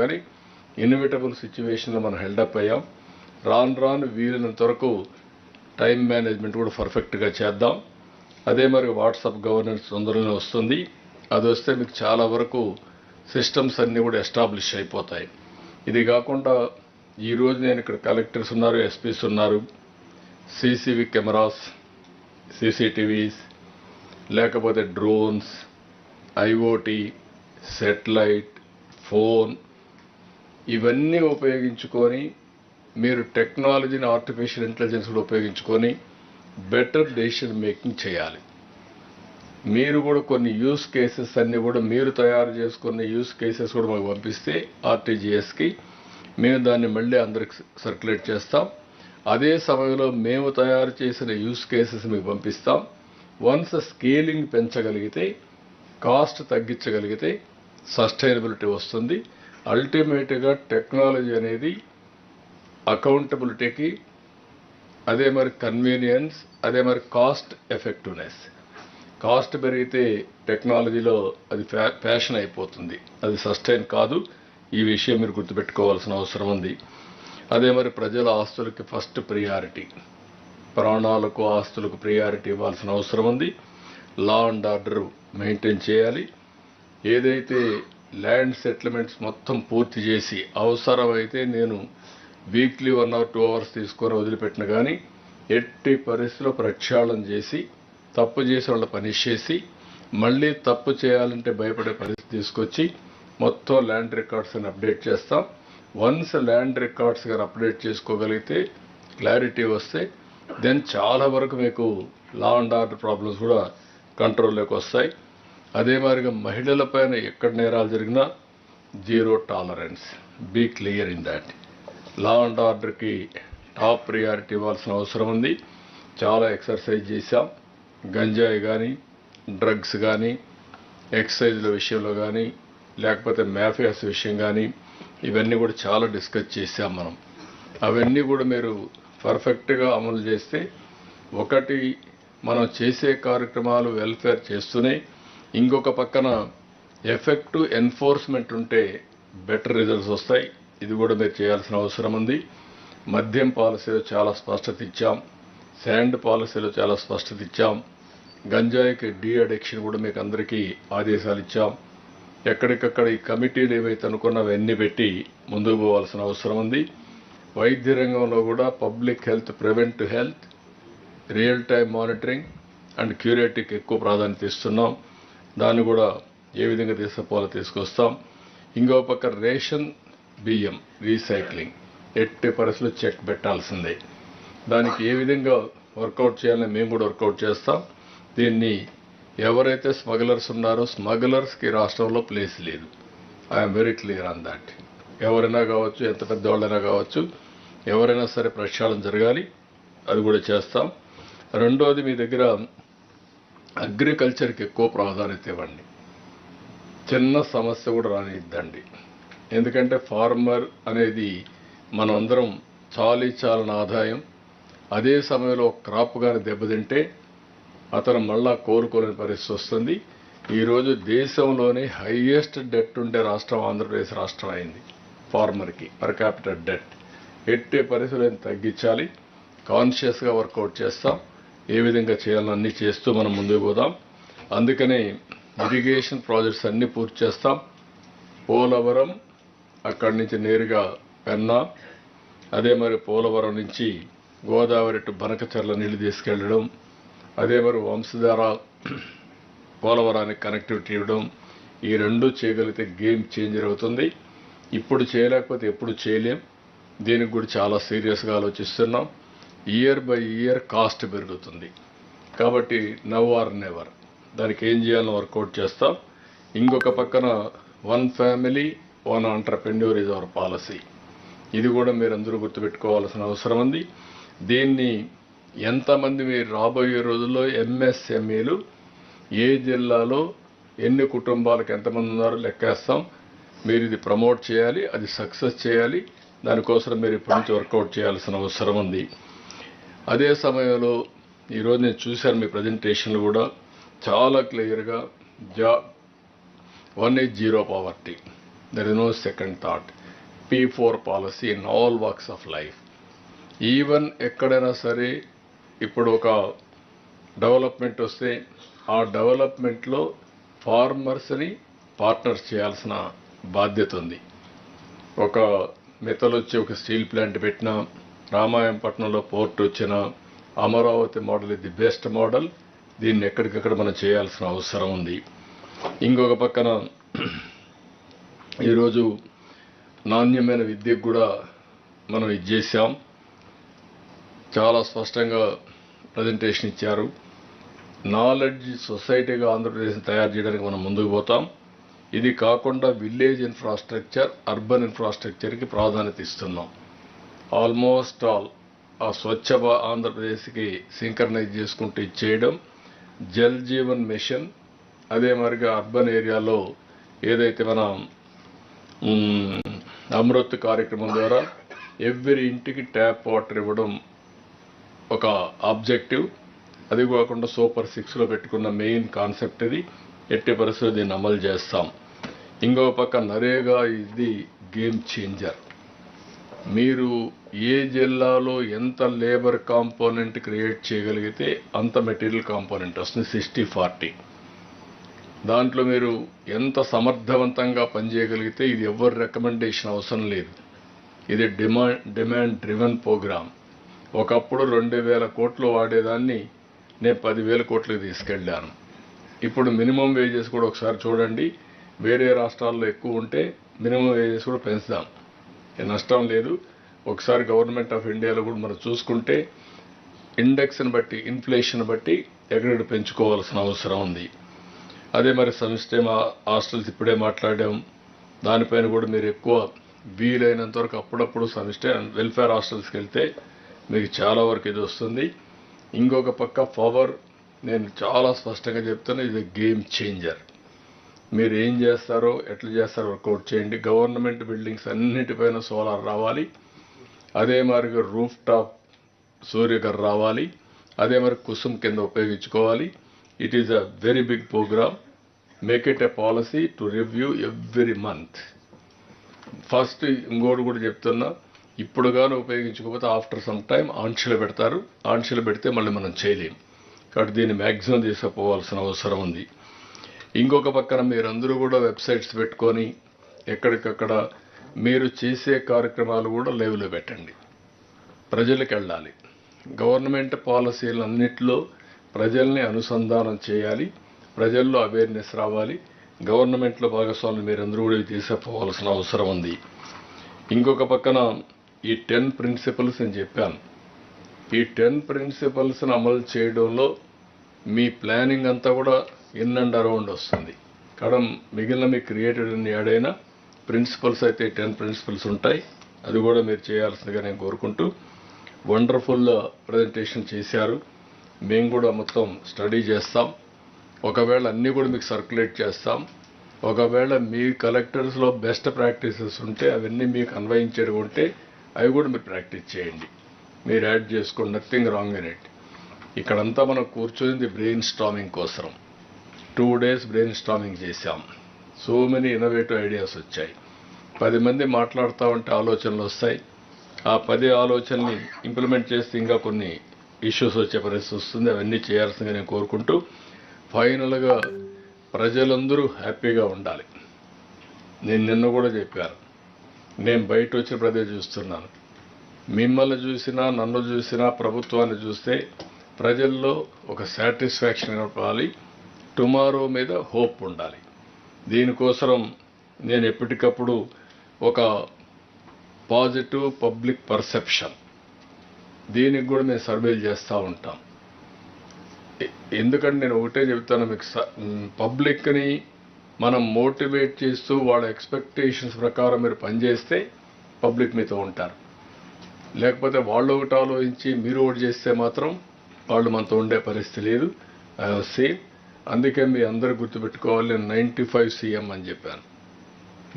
కానీ ఇన్విటబుల్ సిచ్యువేషన్లో మనం హెల్డప్ అయ్యాం. రాను రాను వీలైనంత వరకు టైం మేనేజ్మెంట్ కూడా పర్ఫెక్ట్గా చేద్దాం. అదే మరి వాట్సాప్ గవర్నెన్స్ తొందరలోనే వస్తుంది. అది వస్తే మీకు చాలా వరకు సిస్టమ్స్ అన్నీ కూడా ఎస్టాబ్లిష్ అయిపోతాయి. ఇది కాకుండా ఈరోజు నేను ఇక్కడ కలెక్టర్స్ ఉన్నారు ఎస్పీస్ ఉన్నారు. సీసీవీ కెమెరాస్ సీసీటీవీస్ లేకపోతే డ్రోన్స్ ఐఓటీ సెటిలైట్ ఫోన్ ఇవన్నీ ఉపయోగించుకొని మీరు టెక్నాలజీని ఆర్టిఫిషియల్ ఇంటెలిజెన్స్ కూడా ఉపయోగించుకొని బెటర్ డెసిషన్ మేకింగ్ చేయాలి. మీరు కూడా కొన్ని యూస్ కేసెస్ అన్నీ కూడా మీరు తయారు చేసుకున్న యూస్ కేసెస్ కూడా మాకు పంపిస్తే ఆర్టీజీఎస్కి మేము దాన్ని మళ్ళీ అందరికి సర్క్యులేట్ చేస్తాం. అదే సమయంలో మేము తయారు చేసిన యూస్ కేసెస్ మీకు పంపిస్తాం. వన్స్ స్కేలింగ్ పెంచగలిగితే కాస్ట్ తగ్గించగలిగితే సస్టైనబిలిటీ వస్తుంది. అల్టిమేట్గా టెక్నాలజీ అనేది అకౌంటబిలిటీకి అదే మరి కన్వీనియన్స్ అదే మరి కాస్ట్ ఎఫెక్టివ్నెస్. కాస్ట్ పెరిగితే టెక్నాలజీలో అది ఫ్యా ఫ్యాషన్ అయిపోతుంది. అది సస్టైన్ కాదు. ఈ విషయం మీరు గుర్తుపెట్టుకోవాల్సిన అవసరం ఉంది. అదే మరి ప్రజల ఆస్తులకి ఫస్ట్ ప్రియారిటీ. ప్రాణాలకు ఆస్తులకు ప్రియారిటీ ఇవ్వాల్సిన అవసరం ఉంది. లా అండ్ ఆర్డర్ మెయింటైన్ చేయాలి. ఏదైతే ల్యాండ్ సెటిల్మెంట్స్ మొత్తం పూర్తి చేసి అవసరమైతే నేను weekly one or two hours తీసుకొని వదిలిపెట్టిన కానీ ఎట్టి పరిస్థితిలో ప్రక్షాళన చేసి తప్పు చేసే వాళ్ళ పని చేసి మళ్ళీ తప్పు చేయాలంటే భయపడే పరిస్థితి తీసుకొచ్చి మొత్తం ల్యాండ్ రికార్డ్స్ని అప్డేట్ చేస్తాం. వన్స్ ల్యాండ్ రికార్డ్స్ గారు అప్డేట్ చేసుకోగలిగితే క్లారిటీ వస్తే దెన్ చాలా వరకు మీకు లా అండ్ ఆర్డర్ ప్రాబ్లమ్స్ కూడా కంట్రోల్లోకి వస్తాయి. అదే మాదిరిగా మహిళల పైన ఎక్కడ నేరాలు జరిగినా zero tolerance. Be clear in that law and ఆర్డర్కి టాప్ ప్రియారిటీ ఇవ్వాల్సిన అవసరం ఉంది. చాలా ఎక్సర్సైజ్ చేశాం. గంజాయి కానీ డ్రగ్స్ కానీ ఎక్సర్సైజ్ల విషయంలో కానీ లేకపోతే మ్యాఫియాస్ విషయం కానీ ఇవన్నీ కూడా చాలా డిస్కస్ చేశాం మనం. అవన్నీ కూడా మీరు పర్ఫెక్ట్గా అమలు చేస్తే ఒకటి మనం చేసే కార్యక్రమాలు వెల్ఫేర్ చేస్తూనే ఇంకొక పక్కన ఎఫెక్టివ్ ఎన్ఫోర్స్మెంట్ ఉంటే బెటర్ రిజల్ట్స్ వస్తాయి. ఇది కూడా మీరు చేయాల్సిన అవసరం ఉంది. మద్యం పాలసీలో చాలా స్పష్టత ఇచ్చాం. శాండ్ పాలసీలో చాలా స్పష్టత ఇచ్చాం. గంజాయికి డీ అడిక్షన్ కూడా మీకు అందరికీ ఆదేశాలు ఇచ్చాం. ఎక్కడికక్కడ ఈ కమిటీలు ఏవైతే అనుకున్నవన్నీ పెట్టి ముందుకు పోవాల్సిన అవసరం ఉంది. వైద్య రంగంలో కూడా public health prevent health real time monitoring and క్యూరేటివ్కి ఎక్కువ ప్రాధాన్యత ఇస్తున్నాం. దాన్ని కూడా ఏ విధంగా తీసుకుపోవాలో తీసుకొస్తాం. ఇంకో పక్క రేషన్ బియ్యం రీసైక్లింగ్. ఎట్టి పరిస్థితులు చెక్ పెట్టాల్సిందే. దానికి ఏ విధంగా వర్కౌట్ చేయాలని మేము కూడా వర్కౌట్ చేస్తాం. దీన్ని ఎవరైతే స్మగ్లర్స్ ఉన్నారో స్మగ్లర్స్కి రాష్ట్రంలో ప్లేస్ లేదు. I'm very clear on that ఎవరైనా కావచ్చు ఎంత పెద్దవాళ్ళైనా కావచ్చు ఎవరైనా సరే ప్రక్షాళన జరగాలి అది కూడా చేస్తాం. రెండోది మీ దగ్గర అగ్రికల్చర్కి ఎక్కువ ప్రాధాన్యత ఇవ్వండి. చిన్న సమస్య కూడా రానిద్దండి. ఎందుకంటే ఫార్మర్ అనేది మనందరం చాలి చాలని ఆదాయం. అదే సమయంలో క్రాప్ కానీ దెబ్బతింటే అతను మళ్ళా కోరుకోలేని పరిస్థితి వస్తుంది. ఈరోజు దేశంలోనే హైయెస్ట్ డెట్ ఉండే రాష్ట్రం ఆంధ్రప్రదేశ్ రాష్ట్రం అయింది. ఫార్మర్కి పర్ క్యాపిటల్ డెట్. ఎట్టే పరిస్థితులను తగ్గించాలి? కాన్షియస్గా వర్కౌట్ చేస్తాం. ఏ విధంగా చేయాలో అన్నీ చేస్తూ మనం ముందుకు పోదాం. అందుకనే ఇరిగేషన్ ప్రాజెక్ట్స్ అన్నీ పూర్తి చేస్తాం. పోలవరం అక్కడి నుంచి నేరుగా పెన్నా అదే మరి పోలవరం నుంచి గోదావరి టు బనకచర్ల నీళ్ళు తీసుకెళ్ళడం అదే మరి వంశధార పోలవరానికి కనెక్టివిటీ ఇవ్వడం ఈ రెండు చేయగలిగితే గేమ్ చేంజర్ అవుతుంది ఇప్పుడు చేయలేకపోతే ఎప్పుడు చేయలేం. దీనికి కూడా చాలా సీరియస్గా ఆలోచిస్తున్నాం. ఇయర్ బై ఇయర్ కాస్ట్ పెరుగుతుంది. కాబట్టి నవ్ ఆర్ నెవర్ దానికి ఏం చేయాలని వర్కౌట్ చేస్తాం. ఇంకొక పక్కన one family one entrepreneur is our policy ఇది కూడా మీరు అందరూ గుర్తుపెట్టుకోవాల్సిన అవసరం ఉంది. దీన్ని ఎంతమంది మీరు రాబోయే రోజుల్లో ఎంఎస్ఎంఈలు ఏ జిల్లాలో ఎన్ని కుటుంబాలకు ఎంతమంది ఉన్నారో లెక్కేస్తాం. మీరు ఇది ప్రమోట్ చేయాలి అది సక్సెస్ చేయాలి. దానికోసం మీరు ఇప్పటి నుంచి వర్కౌట్ చేయాల్సిన అవసరం ఉంది. అదే సమయంలో ఈరోజు నేను చూశాను మీ ప్రజెంటేషన్లు కూడా చాలా క్లియర్గా జా one is zero poverty. There is no second thought P four policy in all works of life even ఎక్కడైనా సరే ఇప్పుడు ఒక డెవలప్మెంట్ వస్తే ఆ డెవలప్మెంట్లో ఫార్మర్స్ని పార్ట్నర్స్ చేయాల్సిన బాధ్యత ఉంది. ఒక మెతలు వచ్చి ఒక స్టీల్ ప్లాంట్ పెట్టినా రామాయంపట్నంలో పోర్ట్ వచ్చిన అమరావతి మోడల్ ఇది బెస్ట్ మోడల్. దీన్ని ఎక్కడికక్కడ మనం చేయాల్సిన అవసరం ఉంది. ఇంకొక పక్కన ఈరోజు నాణ్యమైన విద్యకు కూడా మనం ఇది చేశాం. చాలా స్పష్టంగా ప్రజెంటేషన్ ఇచ్చారు. నాలెడ్జ్ సొసైటీగా ఆంధ్రప్రదేశ్ని తయారు చేయడానికి మనం ముందుకు పోతాం. ఇది కాకుండా విలేజ్ ఇన్ఫ్రాస్ట్రక్చర్ అర్బన్ ఇన్ఫ్రాస్ట్రక్చర్కి ప్రాధాన్యత ఇస్తున్నాం. ఆల్మోస్ట్ ఆల్ ఆ స్వచ్ఛ ఆంధ్రప్రదేశ్కి సింకర్నైజ్ చేసుకుంటూ చేయడం జల్ జీవన్ మిషన్. అదే మరిగా అర్బన్ ఏరియాలో ఏదైతే మనం అమృత్ కార్యక్రమం ద్వారా ఎవ్రీ ఇంటికి ట్యాప్ వాటర్ ఇవ్వడం ఒక ఆబ్జెక్టివ్. అది కాకుండా సూపర్ సిక్స్లో పెట్టుకున్న మెయిన్ కాన్సెప్ట్ ఇది. ఎట్టి పరిస్థితుల్లో దీన్ని అమలు చేస్తాం. ఇంకో పక్క నరేగా ఇది గేమ్ చేంజర్. మీరు ఏ జిల్లాలో ఎంత లేబర్ కాంపోనెంట్ క్రియేట్ చేయగలిగితే అంత మెటీరియల్ కాంపోనెంట్ వస్తుంది సిక్స్టీ ఫార్టీ. దాంట్లో మీరు ఎంత సమర్థవంతంగా పనిచేయగలిగితే ఇది ఎవరి రికమెండేషన్ అవసరం లేదు. ఇది డిమాండ్ డిమాండ్ డ్రివెన్ ప్రోగ్రామ్ ఒకప్పుడు రెండు వేల కోట్లు వాడేదాన్ని నేను పదివేల కోట్లకు తీసుకెళ్ళాను. ఇప్పుడు మినిమం వేజెస్ కూడా ఒకసారి చూడండి వేరే రాష్ట్రాల్లో ఎక్కువ ఉంటే మినిమం వేజెస్ కూడా పెంచుదాం. నష్టం లేదు. ఒకసారి గవర్నమెంట్ ఆఫ్ ఇండియాలో కూడా మనం చూసుకుంటే ఇండెక్స్ని బట్టి ఇన్ఫ్లేషన్ బట్టి ఎగ్రెడ్ పెంచుకోవాల్సిన అవసరం ఉంది. అదే మరి సంస్థ హాస్టల్స్ ఇప్పుడే మాట్లాడాం. దానిపైన కూడా మీరు ఎక్కువ వీలైనంత వరకు అప్పుడప్పుడు సమిష్టి వెల్ఫేర్ హాస్టల్స్కి వెళ్తే మీకు చాలా వరకు ఇది వస్తుంది. ఇంకొక పక్క పవర్ నేను చాలా స్పష్టంగా చెప్తాను ఇది గేమ్ చేంజర్ మీరు ఏం చేస్తారో ఎట్లా చేస్తారో వర్కౌట్ చేయండి. గవర్నమెంట్ బిల్డింగ్స్ అన్నిటిపైన సోలార్ రావాలి. అదే మాదిరిగా రూఫ్ టాప్ సూర్యకర్ రావాలి. అదే మరి కుసుమ్ కింద ఉపయోగించుకోవాలి. It is a very big programme make it a policy to review every month first ఇంకోటి కూడా చెప్తున్నా. ఇప్పుడు కానీ ఉపయోగించకపోతే ఆఫ్టర్ సమ్ టైం ఆంక్షలు పెడతారు. ఆంక్షలు పెడితే మళ్ళీ మనం చేయలేం. కాబట్టి దీన్ని మ్యాక్సిమం తీసుకుపోవాల్సిన అవసరం ఉంది. ఇంకొక పక్కన మీరందరూ కూడా వెబ్సైట్స్ పెట్టుకొని ఎక్కడికక్కడ మీరు చేసే కార్యక్రమాలు కూడా లైవ్లో పెట్టండి. ప్రజలకు వెళ్ళాలి. గవర్నమెంట్ పాలసీలన్నింటిలో ప్రజల్ని అనుసంధానం చేయాలి. ప్రజల్లో అవేర్నెస్ రావాలి. గవర్నమెంట్లో భాగస్వాములు మీరందరూ కూడా తీసుకుపోవాల్సిన అవసరం ఉంది. ఇంకొక పక్కన ఈ టెన్ ప్రిన్సిపల్స్ అని చెప్పాను. ఈ టెన్ ప్రిన్సిపల్స్ని అమలు చేయడంలో మీ ప్లానింగ్ అంతా కూడా ఇన్ అండ్ అరౌండ్ వస్తుంది. కడం మిగిలిన మీ క్రియేటెడ్ అని ఏడైనా ప్రిన్సిపల్స్ అయితే టెన్ ప్రిన్సిపల్స్ ఉంటాయి. అది కూడా మీరు చేయాల్సిందిగా నేను కోరుకుంటూ వండర్ఫుల్ ప్రజెంటేషన్ చేశారు. మేము కూడా మొత్తం స్టడీ చేస్తాం. ఒకవేళ అన్నీ కూడా మీకు సర్క్యులేట్ చేస్తాం. ఒకవేళ మీ కలెక్టర్స్లో బెస్ట్ ప్రాక్టీసెస్ ఉంటే అవన్నీ మీకు అన్వయించేవి ఉంటే అవి కూడా మీరు ప్రాక్టీస్ చేయండి. మీరు యాడ్ చేసుకోండి నథింగ్ రాంగ్ ఇన్ ఇట్. ఇక్కడంతా మనం కూర్చొని బ్రెయిన్ స్టామింగ్ కోసం టూ డేస్ బ్రెయిన్ స్టామింగ్ చేశాం. సో మెనీ ఇన్నోవేటివ్ ఐడియాస్ వచ్చాయి. పది మంది మాట్లాడుతూ ఉంటే ఆలోచనలు వస్తాయి. ఆ పది ఆలోచనని ఇంప్లిమెంట్ చేస్తే ఇంకా కొన్ని ఇష్యూస్ వచ్చే పరిస్థితి వస్తుంది. అవన్నీ చేయాల్సిందిగా నేను కోరుకుంటూ ఫైనల్గా ప్రజలందరూ హ్యాపీగా ఉండాలి. నేను నిన్న కూడా చెప్పాను. నేను బయట వచ్చిన ప్రజలు చూస్తున్నాను. మిమ్మల్ని చూసినా నన్ను చూసినా ప్రభుత్వాన్ని చూస్తే ప్రజల్లో ఒక సాటిస్ఫాక్షన్ కనపాలి టుమారో మీద హోప్ ఉండాలి. దీనికోసం నేను ఎప్పటికప్పుడు ఒక పాజిటివ్ పబ్లిక్ పర్సెప్షన్. దీనికి కూడా మేము సర్వేలు చేస్తూ ఉంటాం. ఎందుకంటే నేను ఒకటే చెప్తాను మీకు పబ్లిక్ని మనం మోటివేట్ చేస్తూ వాళ్ళ ఎక్స్పెక్టేషన్స్ ప్రకారం మీరు పనిచేస్తే పబ్లిక్ మీతో ఉంటారు. లేకపోతే వాళ్ళు ఒకటి ఆలోచించి మీరు ఒకటి చేస్తే మాత్రం వాళ్ళు మనతో ఉండే పరిస్థితి లేదు. సేమ్ అందుకే మీ అందరు గుర్తుపెట్టుకోవాలి నేను నైంటీ ఫైవ్ సీఎం అని చెప్పాను.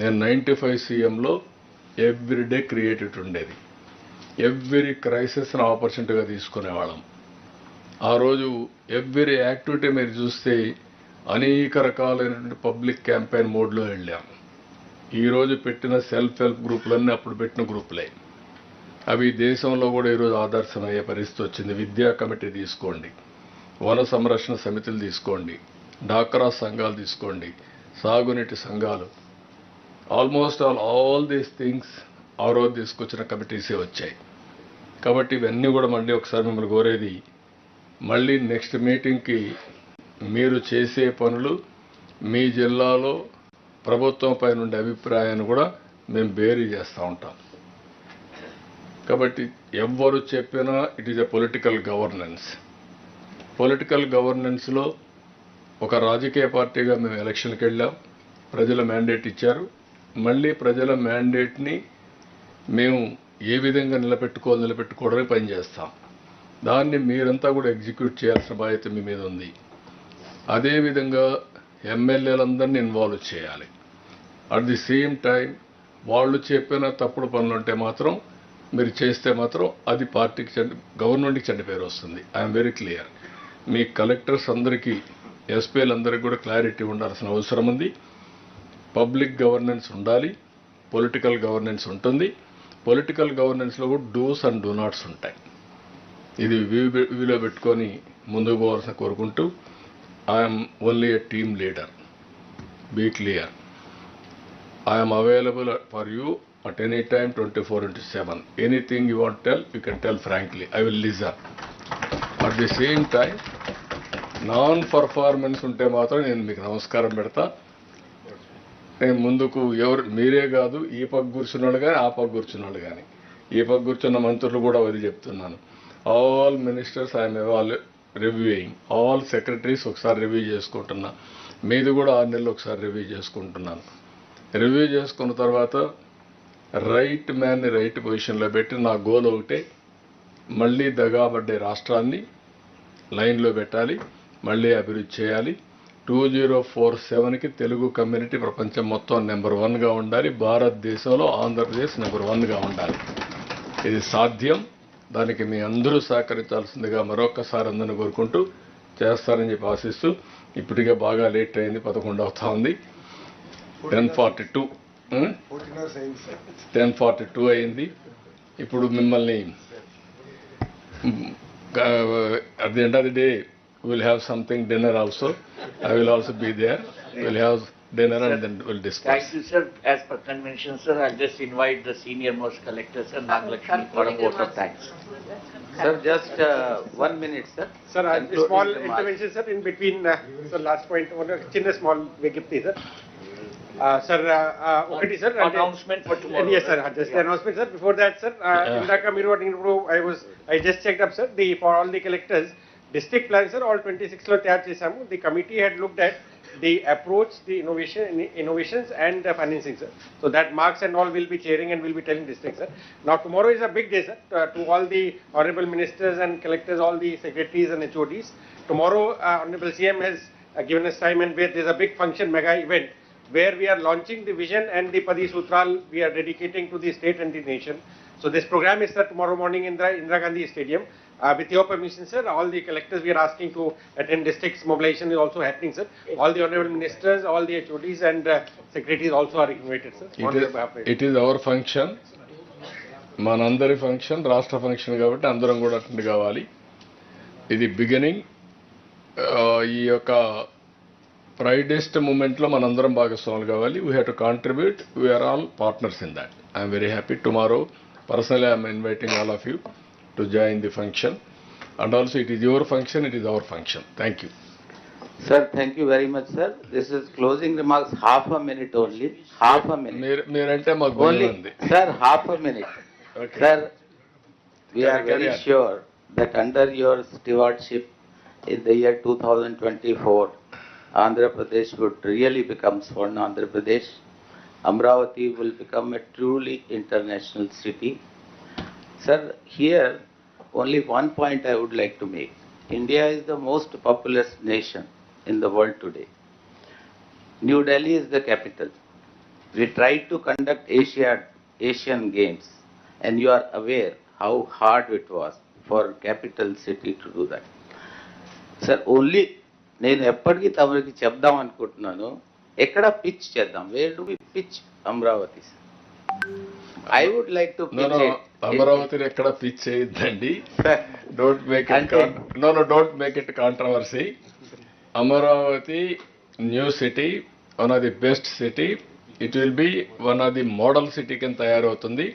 నేను నైంటీ ఫైవ్ సీఎంలో ఎవ్రీ డే క్రియేటివ్ ఉండేది. ఎవ్రీ క్రైసిస్ని ఆపర్చునిటీగా తీసుకునేవాళ్ళం. ఆ రోజు ఎవ్రీ యాక్టివిటీ మీరు చూస్తే అనేక రకాలైనటువంటి పబ్లిక్ క్యాంపెయిన్ మోడ్లో వెళ్ళాం. ఈరోజు పెట్టిన సెల్ఫ్ హెల్ప్ గ్రూపులన్నీ అప్పుడు పెట్టిన గ్రూపులే. అవి దేశంలో కూడా ఈరోజు ఆదర్శమయ్యే పరిస్థితి వచ్చింది. విద్యా కమిటీ తీసుకోండి. వన సంరక్షణ సమితులు తీసుకోండి డాక్రా సంఘాలు తీసుకోండి సాగునీటి సంఘాలు. Almost all all these things ఆ రోజు తీసుకొచ్చిన కమిటీసే వచ్చాయి. కాబట్టి ఇవన్నీ కూడా మళ్ళీ ఒకసారి మిమ్మల్ని కోరేది మళ్ళీ నెక్స్ట్ మీటింగ్కి మీరు చేసే పనులు మీ జిల్లాలో ప్రభుత్వం పైన ఉండే అభిప్రాయాన్ని కూడా మేము బేరీ చేస్తూ ఉంటాం. కాబట్టి ఎవ్వరు చెప్పినా it is a political governance political గవర్నెన్స్లో ఒక రాజకీయ పార్టీగా మేము ఎలక్షన్కి వెళ్ళాం ప్రజల మ్యాండేట్ ఇచ్చారు. మళ్ళీ ప్రజల మ్యాండేట్ని మేము ఏ విధంగా నిలబెట్టుకో నిలబెట్టుకోవడానికి పనిచేస్తాం దాన్ని మీరంతా కూడా ఎగ్జిక్యూట్ చేయాల్సిన బాధ్యత మీ మీద ఉంది. అదేవిధంగా ఎమ్మెల్యేలందరినీ ఇన్వాల్వ్ చేయాలి. అట్ ది సేమ్ టైం వాళ్ళు చెప్పిన తప్పుడు పనులు ఉంటే మాత్రం మీరు చేస్తే మాత్రం అది పార్టీకి చెడ్డ గవర్నమెంట్కి చెడ్డ పేరు వస్తుంది. I'm very clear. Me collectors అందరికీ ఎస్పీలందరికీ కూడా క్లారిటీ ఉండాల్సిన అవసరం ఉంది. పబ్లిక్ గవర్నెన్స్ ఉండాలి పొలిటికల్ గవర్నెన్స్ ఉంటుంది. పొలిటికల్ గవర్నెన్స్లో కూడా డూస్ అండ్ డూ నాట్స్ ఉంటాయి. ఇది వివి- వివిలో పెట్టుకొని ముందుకు పోవాల్సిన కోరుకుంటూ I'm only a team leader be clear I'm available for you at any time twenty four into seven anything you want tell you can tell frankly I will listen at the same time non performance ఉంటే మాత్రం నేను మీకు నమస్కారం పెడతా. నేను ముందుకు ఎవరు మీరే కాదు ఈ పక్క కూర్చున్నాడు కానీ ఆ పక్క కూర్చున్నాడు కానీ ఈ పక్క కూర్చున్న మంత్రులు కూడా అది చెప్తున్నాను. All ministers I'm all reviewing all secretaries ఒకసారి రివ్యూ చేసుకుంటున్నా. మీది కూడా ఆరు నెలలు ఒకసారి రివ్యూ చేసుకుంటున్నాను. రివ్యూ చేసుకున్న తర్వాత రైట్ మ్యాన్ని రైట్ పొజిషన్లో పెట్టి నా గోల్ ఒకటే మళ్ళీ దగాబడ్డే రాష్ట్రాన్ని లైన్లో పెట్టాలి. మళ్ళీ అభివృద్ధి చేయాలి. టూ జీరో ఫోర్ సెవెన్కి తెలుగు కమ్యూనిటీ ప్రపంచం మొత్తం నెంబర్ వన్గా ఉండాలి. భారతదేశంలో ఆంధ్రప్రదేశ్ నెంబర్ వన్గా ఉండాలి. ఇది సాధ్యం. దానికి మీ అందరూ సహకరించాల్సిందిగా మరొక్కసారి అందరిని కోరుకుంటూ చేస్తారని చెప్పి ఆశిస్తూ ఇప్పటికే బాగా లేట్ అయింది పదకొండు అవుతా ఉంది. Ten forty two ten forty two అయింది. ఇప్పుడు మిమ్మల్ని at the end of the day We'll have something dinner also. I will also be there. We'll have dinner sir, and then we'll discuss. Thank you, sir. As per convention, sir, I'll just invite the senior most collectors and Nag Lakshmi, for a vote of thanks. Sir, just uh, one minute, sir. Sir, a uh, small intervention, sir, in between, uh, sir, last point, chinna small vigipti, sir. Uh, sir, uh, uh, okay, sir. Uh, announcement for tomorrow. Yes, sir. Just yeah. announcement, sir. Before that, sir, uh, yeah. in the I was, I just checked up, sir. The for all the collectors, district plans, sir, all 26 లో తయారు చేశాము. The committee had looked at the approach, the innovation, innovations and the financing, sir. So that marks and all will be chairing and will be telling district, sir. Now tomorrow is a big day, sir, to to all the honorable ministers and collectors, all the secretaries and HODs. Tomorrow, uh, honorable CM has uh, given us time and where there's a big function, mega event, where we are launching the vision and the Padi Sutral we are dedicating to the state and the nation. So this program is sir tomorrow morning in the Indira Gandhi Stadium. Uh, with your permission, sir, all the collectors we are asking to attend districts mobilization is also happening, sir. All the honorable ministers, all the HODs and uh, secretaries also are invited, sir. on their behalf. It is our function మనందరి function రాష్ట్ర function కాబట్టి అందరం కూడా attend కావాలి ఇది beginning ఈ యొక్క ప్రైడెస్ట్ మూమెంట్లో మనందరం భాగస్వాములు కావాలి we have to contribute we're all partners in that I'm very happy tomorrow personally I'm inviting all of you to join the function and also it is your function, it is our function. Thank you. Sir, thank you very much, sir. This is closing remarks, half a minute only. Half a minute. Only, sir, half a minute. Okay. Sir, we are very sure that under your stewardship in the year 2024, Andhra Pradesh would really become Swarna Andhra Pradesh. Amravati will become a truly international city. Sir, here, only one point I would like to make. India is the most populous nation in the world today. New Delhi is the capital. We tried to conduct Asia, Asian Games, and you are aware how hard it was for capital city to do that. Sir only నేను ఎప్పటికీ తమరికి చెప్దాం అనుకుంటున్నాను ఎక్కడ pitch చేద్దాం where do we pitch Amaravati I would like to know no అమరావతిని ఎక్కడ pitch చేయొద్దండి. Don't make it no no don't make it controversy Amaravati new city one of the best city it will be one of the model city కింద తయారవుతుంది.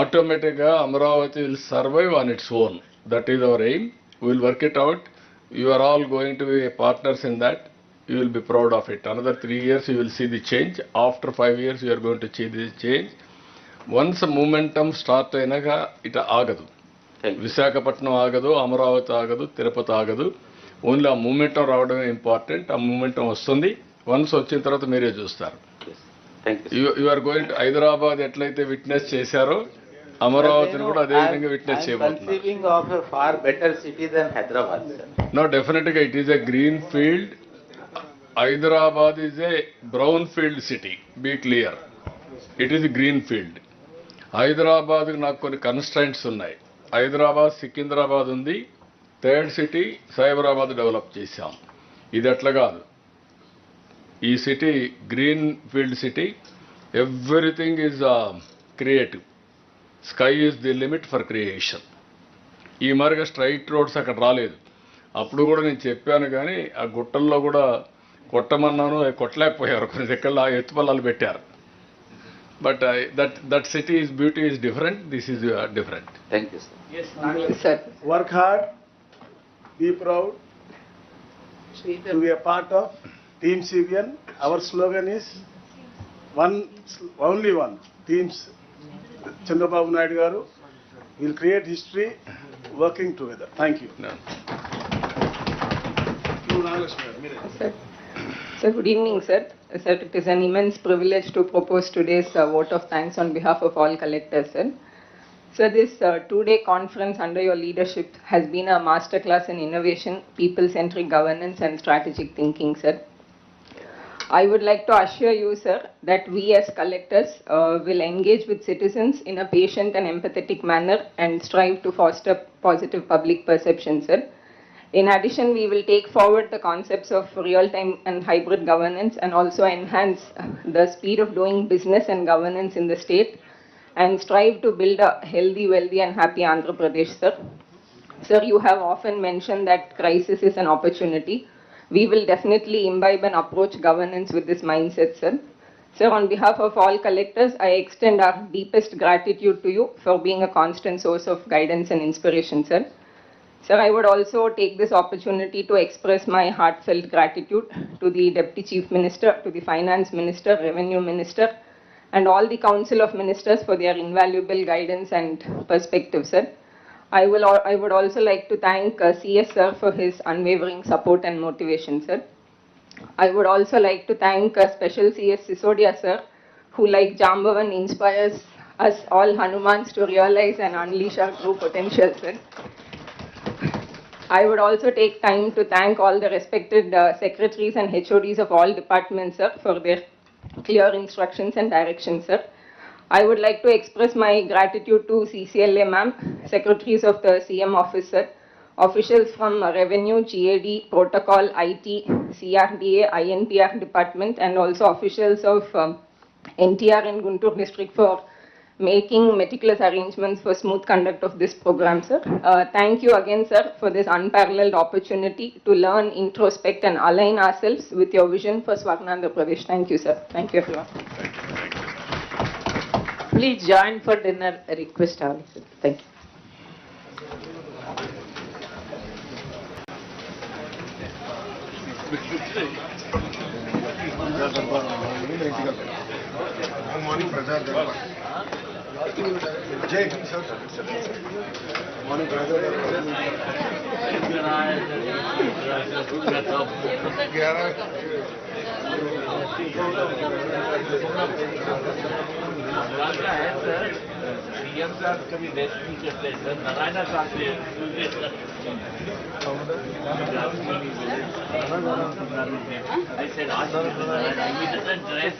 ఆటోమేటిక్గా Amaravati will survive on its own that is our aim will work it out you are all going to be partners in that you will be proud of it another three years you will see the change after five years you are going to see the change once momentum start అయినాక ఇట ఆగదు. విశాఖపట్నం ఆగదు అమరావతి ఆగదు తిరుపతి ఆగదు. Only ఆ momentum రావడమే important ఆ momentum వస్తుంది. వన్స్ వచ్చిన తర్వాత మీరే చూస్తారు. ఆర్ గోయింగ్ హైదరాబాద్ ఎట్లయితే విట్నెస్ చేశారో అమరావతిని కూడా అదే విధంగా విట్నెస్ చేయబోతున్నారు. ఎ నో డెఫినెట్గా it is a green field Hyderabad is a brown field city be clear it is green field Hyderabad నాకు కొన్ని కన్స్టెంట్స్ ఉన్నాయి. హైదరాబాద్ సికింద్రాబాద్ ఉంది. థర్డ్ సిటీ సైబరాబాద్ డెవలప్ చేశాం. ఇది అట్లా కాదు. ఈ city green field city everything is creative sky is the limit for creation ఈ మరిగా స్ట్రైట్ రోడ్స్ అక్కడ రాలేదు. అప్పుడు కూడా నేను చెప్పాను కానీ ఆ గుట్టల్లో కూడా కొట్టమన్నాను అవి కొట్టలేకపోయారు. కొన్ని దగ్గర ఎత్తుపల్లాలు పెట్టారు. But uh, that, that city's beauty is different. This is uh, different. Thank you, sir. Yes, sir. Work hard, be proud to be a part of Team CBN. Our slogan is one, only one. Teams Chandrababu Naidu Garu will create history working together. Thank you. No sir. Good evening, sir. Sir, it is an immense privilege to propose today's uh, vote of thanks on behalf of all collectors, sir. Sir, this uh, two-day conference under your leadership has been a masterclass in innovation, people-centric governance and strategic thinking, sir. I would like to assure you, sir, that we as collectors uh, will engage with citizens in a patient and empathetic manner and strive to foster positive public perception, sir. In addition, we will take forward the concepts of real-time and hybrid governance and also enhance the speed of doing business and governance in the state and strive to build a healthy, wealthy and happy Andhra Pradesh, sir. Sir, you have often mentioned that crisis is an opportunity. We will definitely imbibe and approach governance with this mindset, sir. Sir, on behalf of all collectors, I extend our deepest gratitude to you for being a constant source of guidance and inspiration, sir. Sir, I would also take this opportunity to express my heartfelt gratitude to the Deputy Chief Minister, to the Finance Minister, Revenue Minister, and all the Council of Ministers for their invaluable guidance and perspective, sir. I will, I would also like to thank uh, CS sir for his unwavering support and motivation, sir. I would also like to thank uh, Special CS Sisodia sir, who like Jambavan inspires us all Hanumans to realize and unleash our true potential, sir. I would also take time to thank all the respected uh, secretaries and HODs of all departments, sir, for their clear instructions and directions, sir. I would like to express my gratitude to CCLA ma'am, secretaries of the CM office, officials from Revenue, GAD, Protocol, IT, CRDA, INPR department, and also officials of um, NTR and Guntur district for making meticulous arrangements for smooth conduct of this program, sir. Uh, Thank you again, sir, for this unparalleled opportunity to learn, introspect, and align ourselves with your vision for Swarnandha Pradesh. Thank you, sir. Thank you, everyone. Please join for dinner, I request all. sir. Thank you. morning, Praja Dalwal. Jai sir. Good morning, Praja Dalwal. ग्यारह है sir CM साहब कभी rest नहीं करते नारायणा साहब से I said, ask him, he doesn't dress.